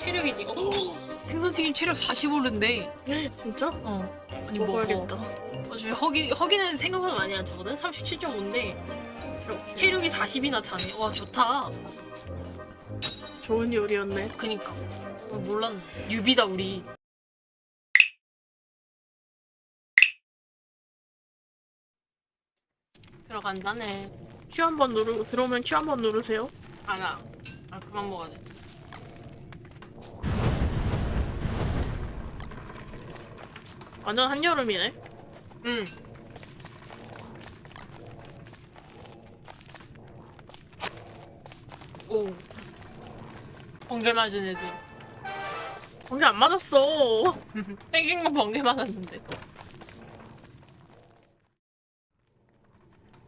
체력이지. 어? 생선튀김 체력 45른데. 진짜? 어. 아니 먹어야겠다. 먹어. 어차피 허기 허기는 생각보다 많이 안 차거든. 37.5인데 체력이 40이나 차네. 와 좋다. 좋은 요리였네. 그니까. 어, 몰랐네. 유비다 우리. 들어간다네. 큐 한번 누르 들어오면 큐 한번 누르세요. 아나. 아 그만 먹어야 돼. 완전 한여름이네. 응. 오. 번개 맞은 애들. 거기 안 맞았어. 생긴 건 번개 맞았는데.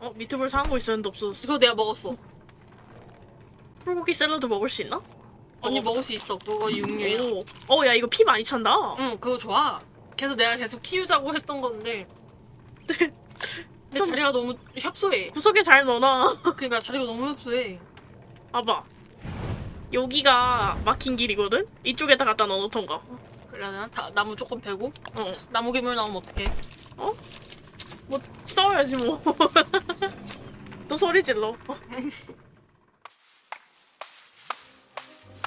어 미트볼 사온 거 있었는데 없어졌어. 이거 내가 먹었어. 불고기 샐러드 먹을 수 있나? 언니 어. 먹을 수 있어. 그거 육류야. 오. 어, 야, 이거 피 많이 찬다. 응, 그거 좋아. 그래서 내가 계속 키우자고 했던 건데. 근데 좀- 자리가 너무 협소해. 구석에 잘 넣어놔. 그러니까 자리가 너무 협소해. 봐봐. 여기가 막힌 길이거든? 이쪽에다 갖다 넣어놓던가. 그래야 되나? 다, 나무 조금 베고. 어. 나무 괴물 나오면 어떡해. 뭐, 싸워야지, 뭐. 또 소리 질러.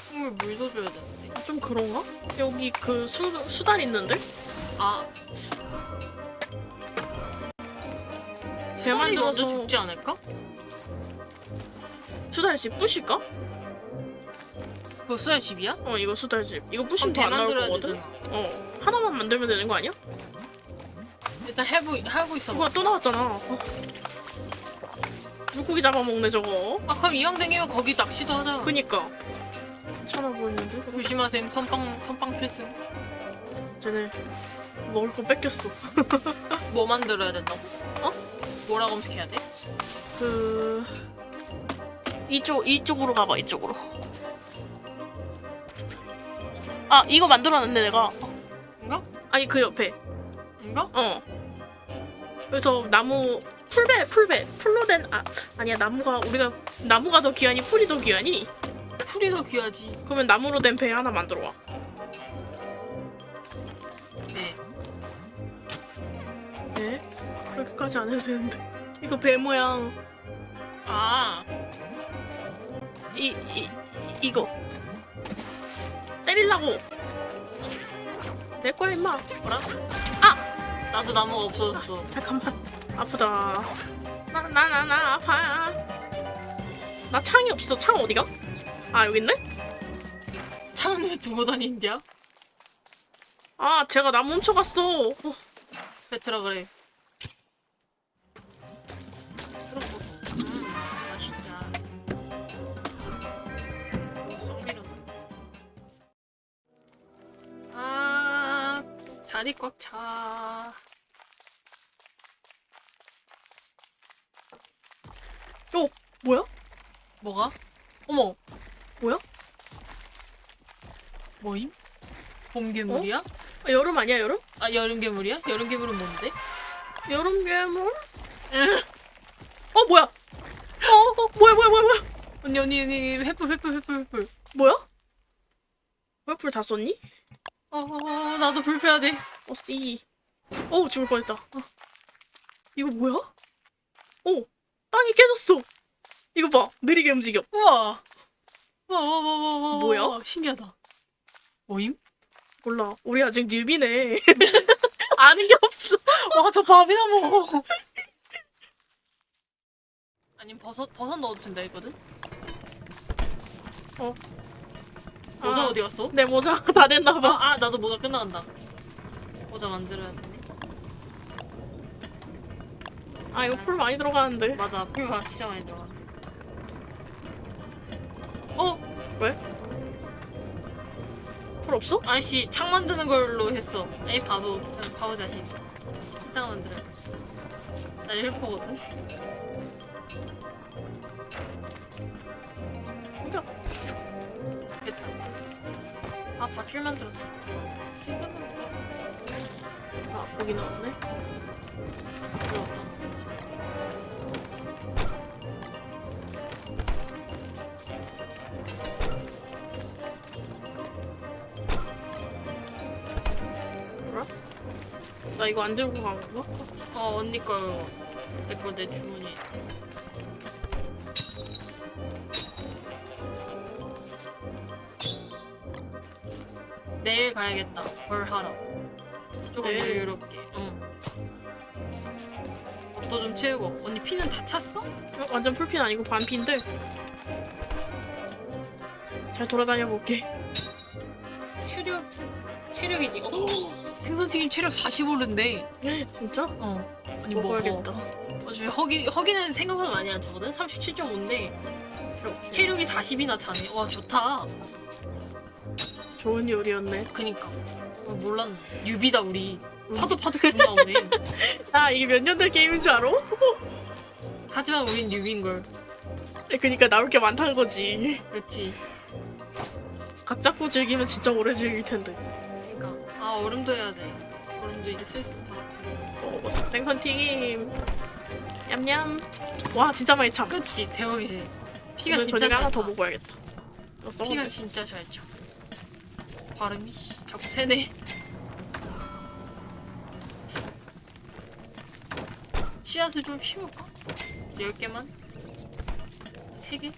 식물 물도 줘야 되는데. 좀 그런가? 여기 그 수, 수달 있는데? 아. 먼저 만들어서- 죽지 않을까? 수달집 부실까? 그거 수달 집이야? 어, 이거 수달집. 이거 부시면 대 더안 나올 거거든? 되잖아. 어. 하나만 만들면 되는 거 아니야? 일단 해보, 하고 있어. 뭐야, 또 나왔잖아. 어. 물고기 잡아먹네, 저거. 아, 그럼 이왕 댕기면 거기 낚시도 하자. 그니까. 괜찮아 보이는데? 조심하셈. 선빵, 선빵 필승. 쟤네 먹을 거 뺏겼어. 뭐 만들어야 된다고? 어? 뭐라 검색해야 돼? 그 이쪽 이쪽으로 가봐 이쪽으로. 아 이거 만들어놨네 내가. 인가? 아니 그 옆에. 인가? 어. 그래서 나무 풀배 풀배 풀로 된아 아니야 나무가 우리가 나무가 더 귀하니 풀이 더 귀하니? 풀이 더 귀하지. 그러면 나무로 된 배 하나 만들어 와. 그렇게까지 안 해도 되는데. 이거 배 모양 아, 이, 이, 이거 때리려고 내 거야 임마 뭐라? 아! 나도 나무가 없어졌어. 잠깐만 아프다 나 나 나 나 아파 나 창이 없어 창 어디가? 아 여기 있네? 차는 왜 두고 다니는데야? 아 제가 나무 훔쳐갔어 어, 베트라 그래. 자리 꽉 차. 어 뭐야? 뭐가? 어머, 뭐야? 뭐임? 봄 괴물이야? 아, 여름 아니야 여름? 아, 여름 괴물이야? 여름 괴물은 뭔데? 여름 괴물? 응. 어 뭐야? 어, 어 뭐야 뭐야 뭐야 뭐야 언니, 언니, 언니, 횃불, 횃불, 횃불, 횃불. 뭐야? 횃불 다 썼니? 어, 어, 어, 나도 불 펴야 돼. 어, 씨. 어우, 죽을 뻔했다. 어. 이거 뭐야? 오, 땅이 깨졌어. 이거 봐, 느리게 움직여. 우와. 우와, 우와, 우와, 우와, 우와. 뭐야? 신기하다. 뭐임? 몰라, 우리 아직 뉴비네. 아는 게 없어. 와, 저 밥이나 먹어. 아니면 버섯, 버섯 넣어도 된다 했거든? 어. 모자 아. 어디 갔어? 내 모자 다 됐나 봐. 아, 아, 나도 모자 끝나간다. 모자 만들어야 돼. 아, 이거 풀 많이 들어가는데. 맞아, 풀가 진짜 많이 들어가. 어? 풀 없어? 아이씨, 창 만드는 걸로 했어. 에이, 바보. 바보 자식. 이따가 만들어. 나 헬퍼거든. 밧줄만 들었어. 시간은 없어. 아, 여기 나왔네. 나 이거 안 들고 간 건가? 어, 언니 거. 내거 내 주문이 있어. 내일 가야겠다. 벌 하러. 조금 내일? 여유롭게. 응. 너 좀 채우고. 언니 피는 다 찼어? 어, 완전 풀핀 아니고 반핀데. 잘 돌아다녀 볼게. 체력 체력이지. 어, 생선튀김 체력 45른데. 진짜? 어. 아니 먹어. 먹어야겠다. 어차피 허기 허기는 생각보다 많이 안 차거든. 37.5인데 체력이 40이나 차네. 와 좋다. 좋은 요리였네. 그니까. 어, 몰랐네. 뉴비다 우리. 파도 파도 계속 나오네. 아 이게 몇 년 된 게임인 줄 알아? 하지만 우린 뉴비인 걸. 그니까 나올 게 많다는 거지. 그렇지. 각 잡고 즐기면 진짜 오래 즐길 텐데. 그러니까 아 얼음도 해야 돼. 얼음도 이제 슬슬 다 같이. 어, 생선 튀김. 냠냠. 와 진짜 많이 참. 그렇지 대박이지. 피가 오늘 진짜 저녁에 하나 잘더 차. 먹어야겠다. 이거 피가 써먹자. 진짜 잘 차. 발음이 씨, 자꾸 세네. 씨앗을 좀 심을까? 10개만? 3개?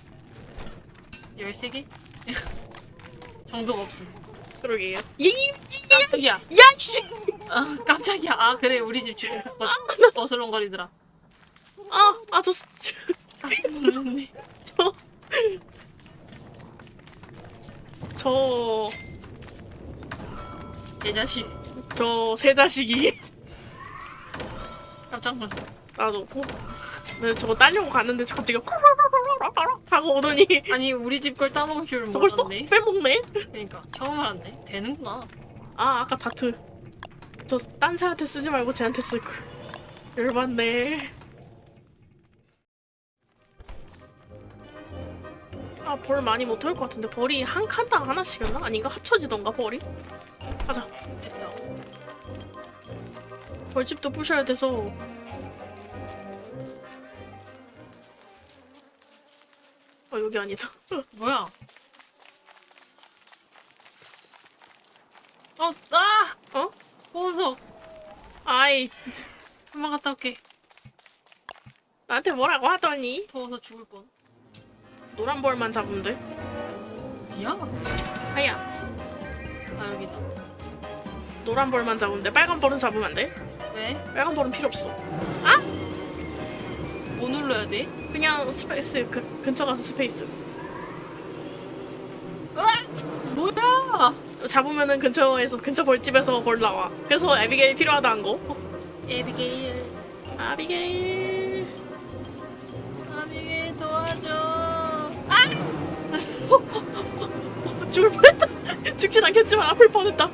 13개? 정도가 없음. 그러게요. 깜짝이야. 야 씨. 아, 깜짝이야. 아, 그래. 우리 집 주변 거 어슬렁거리더라. 아아저 깜짝 놀랐네. 저. 저, 내 자식. 저세 자식이 깜짝 놀랐 나도 어? 네, 저거 따려고 갔는데 갑자기 하고 오더니 아니, 우리 집 걸 따먹을 줄은 저걸 쏙 몰랐네. 빼먹네? 그러니까. 처음 알았네. 되는구나. 아 아까 다트 저 딴 새한테 쓰지 말고 쟤한테 쓸 걸 열받네 아 벌 많이 못털것 같은데 벌이 한 칸당 하나씩이었나? 아닌가? 합쳐지던가 벌이? 가자 됐어. 벌집도 부셔야 돼서 어 여기 아니다 뭐야? 어, 아! 어? 보소. 아이 한번 갔다 올게. 나한테 뭐라고 하더니 더워서 죽을 뻔. 노란 벌만 잡으면 돼 어디야? 아야 아, 여기다. 노란 벌만 잡으면 돼? 빨간 벌은 잡으면 안 돼? 왜? 빨간 벌은 필요 없어. 뭐 눌러야 돼? 그냥 스페이스 그, 근처 가서 스페이스. 뭐야? 잡으면은 근처에서 근처 벌집에서 벌 나와. 그래서 에비게일 필요하다는 거. 에비게일. 아비게일. 아비게일 도와줘. 죽을 뻔했다! 죽진 않겠지만 아플 뻔했다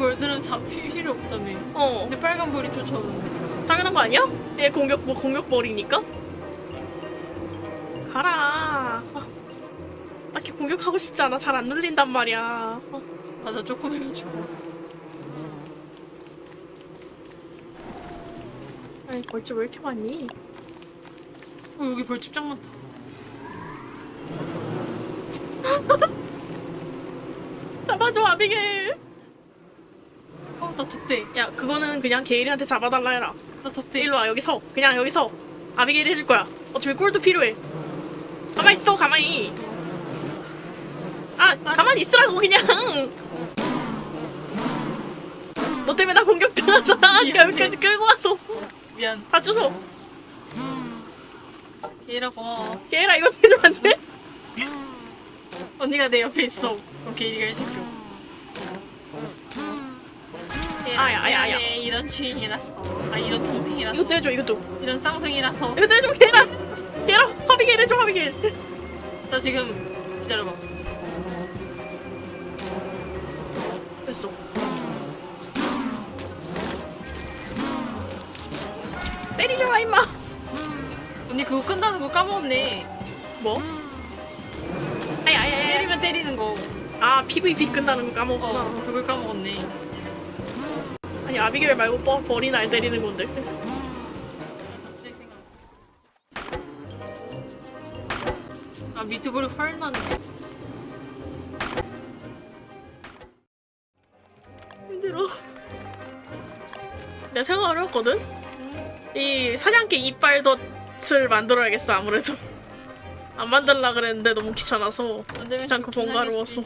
볼들은 잡힐 필요 없다며. 어 근데 빨간 볼이 쫓아오는데. 당연한 거 아니야? 얘 공격 뭐 공격 벌이니까 가라 아, 딱히 공격하고 싶지 않아 잘 안 눌린단 말이야 어, 맞아, 조금 해가지고. 아니 벌집 왜 이렇게 많니? 어, 여기 벌집 짱 많다. 잡아줘 아비게 나 덥대. 야 그거는 그냥 게일한테 잡아달라 해라 나 덥대. 일로 와 여기 서 그냥 여기 서 아비게일 해줄 거야 어차피 꿀도 필요해 가만히 있어 가만히 아 가만히 있으라고 그냥 너 때문에 나 공격당하잖아 네가 여기까지 끌고 와서 미안. 다 주소 얘라 고마워. 게일아 이거 해주면 안 돼? 언니가 내 옆에 있어. 그럼 게이가 해줄게. 아야, 아야, 아야. 예, 이런 주인이라서. 아, 이런 동생이라서. 이것도 해줘 이것도 이런 쌍둥이라서. 이것도 해줘 게일아 게일아 아비게일 해줘 아비게일 나 지금 기다려봐. 됐어 때리지 마 임마 언니 그거 끈다는 거 까먹었네. 뭐? 아야 아야 아야 때리면 때리는 거. 아 PVP 끝나는 거 까먹었구나 어, 그걸 까먹었네. 아니 아비게일 말고 버, 벌이 날 때리는 건데. 아, 미트볼이 활 나네. 힘들어 내가 생각을 해봤거든? 이 사냥개 이빨 덫을 만들어야겠어 아무래도 안 만들라 그랬는데 너무 귀찮아서 귀찮고 번거로웠어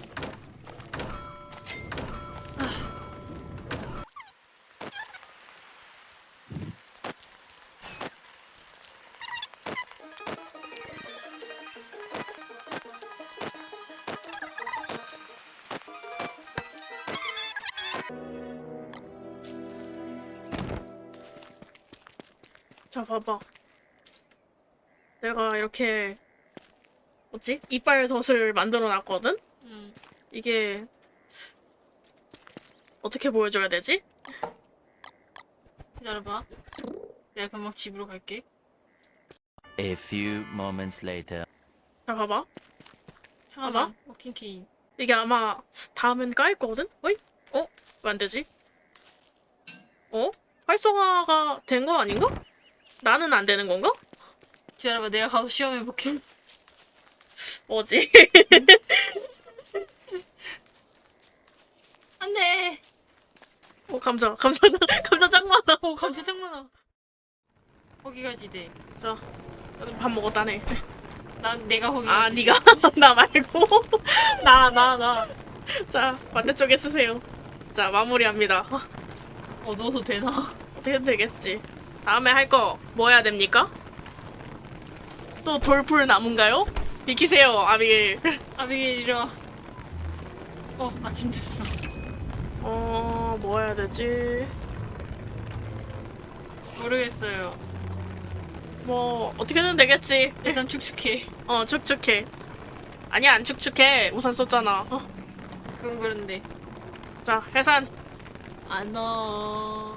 자 봐봐 내가 이렇게 뭐지? 이빨 덫을 만들어 놨거든? 응. 이게 어떻게 보여줘야 되지? 기다려봐. 내가 금방 집으로 갈게. A few moments later. 자 봐봐 잠깐만. 워킹키. 이게 아마 다음엔 까일 거거든? 어이? 어? 왜 안 되지? 어? 활성화가 된 거 아닌가? 나는 안 되는 건가? 기다려봐. 내가 가서 시험해볼게. 뭐지? 안 돼. 어 감자 감자 감자 짱 많아 오, 감자 짱 많아. 거기까지 돼. 자밥 먹었다네 난 내가 거기. 아 니가 나 말고 나 나 나자 반대쪽에 쓰세요 자 마무리합니다 어두워서 되나? 어떻게 되겠지 다음에 할 거 뭐 해야 됩니까? 또 돌풀 나무인가요? 비키세요 아비길 아비게일 이리 와. 어, 아침 됐어. 어, 뭐 해야 되지? 모르겠어요. 뭐, 어떻게든 되겠지. 일단 축축해. 어, 축축해. 아니야, 안 축축해. 우산 썼잖아. 어, 그건 그런데. 자, 해산. 안 와.